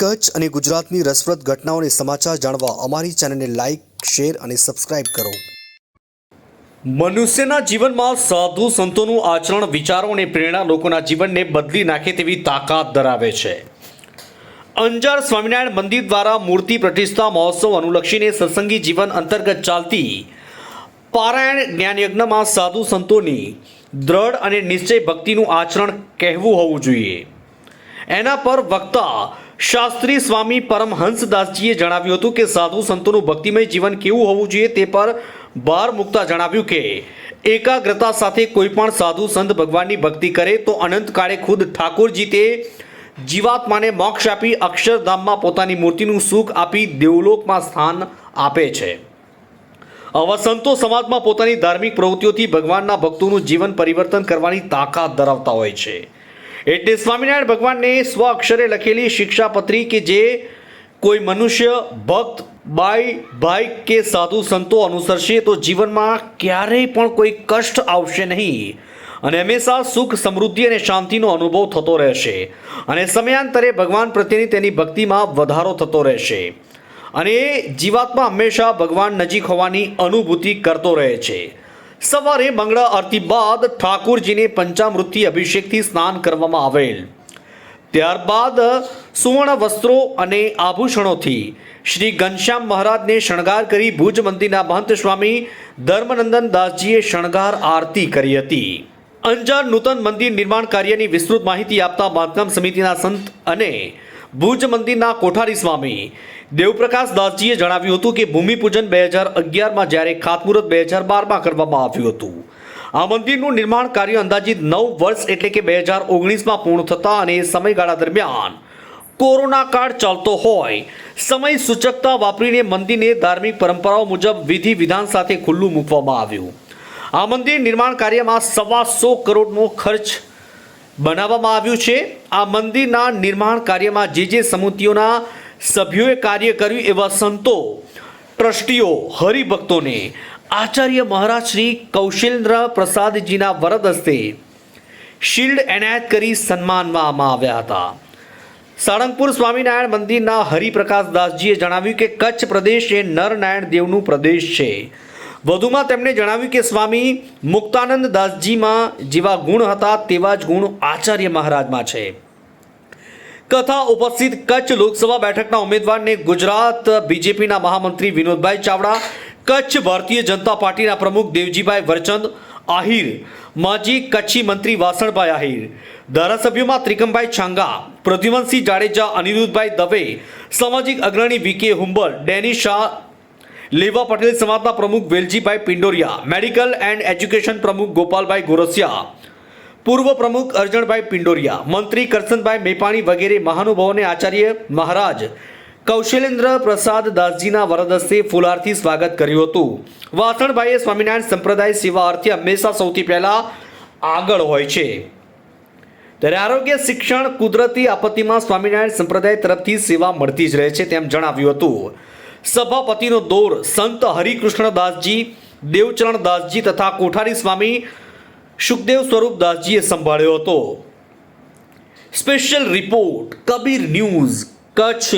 કચ્છ અને ગુજરાતની રસપ્રદ ઘટનાઓને સમાચાર જાણવા અમારી ચેનલને લાઇક શેર અને સબસ્ક્રાઇબ કરો. મનુષ્યના જીવનમાં સાધુ સંતોનું આચરણ વિચારો અને પ્રેરણા લોકોના જીવનને બદલી નાખે તેવી તાકાત ધરાવે છે. અંજાર સ્વામિનારાયણ મંદિર દ્વારા મૂર્તિ પ્રતિષ્ઠા મહોત્સવ અનુલક્ષીને સત્સંગી જીવન અંતર્ગત ચાલતી પારાયણ જ્ઞાનયજ્ઞમાં સાધુ સંતોની દ્રઢ અને નિશ્ચય ભક્તિનું આચરણ કહેવું હોવું જોઈએ. એના પર વક્તા શાસ્ત્રી સ્વામી પરમહંસદાસજીએ જણાવ્યું હતું કે સાધુ સંતોનું ભક્તિમય જીવન કેવું હોવું જોઈએ તે પર ભાર મૂકતા જણાવ્યું કે, એકાગ્રતા સાથે કોઈ પણ સાધુ સંત ભગવાનની ભક્તિ કરે તો અનંતકાળે ખુદ ઠાકોરજી તે જીવાત્માને મોક્ષ આપી અક્ષરધામમાં પોતાની મૂર્તિનું સુખ આપી દેવલોકમાં સ્થાન આપે છે. આવા સંતો સમાજમાં પોતાની ધાર્મિક પ્રવૃત્તિઓથી ભગવાનના ભક્તોનું જીવન પરિવર્તન કરવાની તાકાત ધરાવતા હોય છે. એટલે સ્વામિનારાયણ ભગવાનને સ્વ અક્ષરે લખેલી શિક્ષાપત્રી કે જે કોઈ મનુષ્ય, ભક્ત, બાઈ, ભાઈ કે સાધુ સંતો અનુસરશે, તો જીવનમાં ક્યારેય પણ કોઈ કષ્ટ આવશે નહીં. અને હંમેશા સુખ, સમૃદ્ધિ અને શાંતિનો અનુભવ થતો રહેશે. અને સમયાંતરે ભગવાન પ્રત્યેની તેની ભક્તિમાં વધારો થતો રહેશે. અને જીવાત્મા હંમેશા ભગવાન નજીક હોવાની અનુભૂતિ કરતો રહે છે. સવારે મંગળા આરતી બાદ ઠાકુરજીને પંચામૃતિ અભિષેકથી સ્નાન કરવામાં આવેલ. ત્યારબાદ સુવર્ણ વસ્ત્રો અને આભૂષણોથી શ્રી ઘનશ્યામ મહારાજને શણગાર કરી ભુજ મંદિરના મહંત સ્વામી ધર્મનંદન દાસજીએ શણગાર આરતી કરી હતી. અંજાર નૂતન મંદિર નિર્માણ કાર્યની વિસ્તૃત માહિતી આપતા બાંધકામ સમિતિના સંત અને ભુજ મંદિરના કોઠારી સ્વામી દેવપ્રકાશ દાસજીએ જણાવ્યું હતું કે ભૂમિપૂજન બે હજાર અગિયારમાં જ્યારે ખાતમુહૂર્ત બે હજાર બારમાં કરવામાં આવ્યું હતું. આ મંદિરનું નિર્માણ કાર્ય અંદાજિત નવ વર્ષ એટલે કે બે હજાર ઓગણીસમાં પૂર્ણ થતા અને સમયગાળા દરમિયાન કોરોના કાળ ચાલતો હોય. સમય સૂચકતા વાપરીને મંદિરને ધાર્મિક પરંપરાઓ મુજબ વિધિ વિધાન સાથે ખુલ્લું મૂકવામાં આવ્યું. આ મંદિર નિર્માણ કાર્યમાં સવા સો કરોડનો ખર્ચ બનાવવામાં આવ્યું છે. આ મંદિરના નિર્માણ કાર્યમાં જે જે સમિતિઓના સભ્યોએ કાર્ય કર્યું એવા સંતો, ટ્રસ્ટીઓ, હરિભક્તોને આચાર્ય મહારાજ શ્રી કૌશિલેન્દ્ર પ્રસાદજીના વરદ હસ્તે શિલ્ડ એનાયત કરી સન્માનવામાં આવ્યા હતા. સાળંગપુર સ્વામિનારાયણ મંદિરના હરિપ્રકાશ દાસજીએ જણાવ્યું કે કચ્છ પ્રદેશ એ નરનારાયણ દેવનું પ્રદેશ છે. વધુમાં તેમણે જણાવ્યું કે સ્વામી મુક્તાનંદ દાસજીમાં જેવા ગુણ હતા તેવા જ ગુણ આચાર્ય મહારાજમાં છે. કથા ઉપસ્થિત કચ્છ લોકસભા બેઠકના ઉમેદવારને ગુજરાત બીજેપીના મહામંત્રી વિનોદભાઈ ચાવડા, કચ્છ ભારતીય જનતા પાર્ટીના પ્રમુખ દેવજીભાઈ વરચંદ, આહિર, માજી કચ્છી મંત્રી વાસણભાઈ આહિર, ધારાસભ્યોમાં ત્રિકમભાઈ છાંગા, પ્રદ્યુમનસિંહ જાડેજા, અનિરુદ્ધભાઈ દવે, સામાજિક અગ્રણી વીકે હુંબર ડેની શાહ, લેવા પટેલ સમાજના પ્રમુખ Veljibhai Pindoria, medical and education પ્રમુખ ગોપાલભાઈ ગોરસિયા પૂર્વ પ્રમુખ અર્જણભાઈ પિંડોરિયા, મંત્રી કરસનભાઈ મેપાણી વગેરે મહાનુભાવોને આચાર્ય મહારાજ કૌશલેન્દ્ર પ્રસાદ દાસજીના વરદસ્તે ફુલારથી સ્વાગત કર્યું હતું. વાસણભાઈએ સ્વામિનારાયણ સંપ્રદાય સેવા અર્થે હંમેશા સૌથી પહેલા આગળ હોય છે. ત્યારે આરોગ્ય, શિક્ષણ, કુદરતી આપત્તિમાં સ્વામિનારાયણ સંપ્રદાય તરફથી સેવા મળતી જ રહે છે તેમ જણાવ્યું હતું. સભાપતિનો દોર સંત હરિકૃષ્ણ દાસજી, દેવચરણ દાસજી તથા કોઠારી સ્વામી સુખદેવ સ્વરૂપ દાસજીએ સંભાળ્યો હતો. Special report Kabir news Kutch.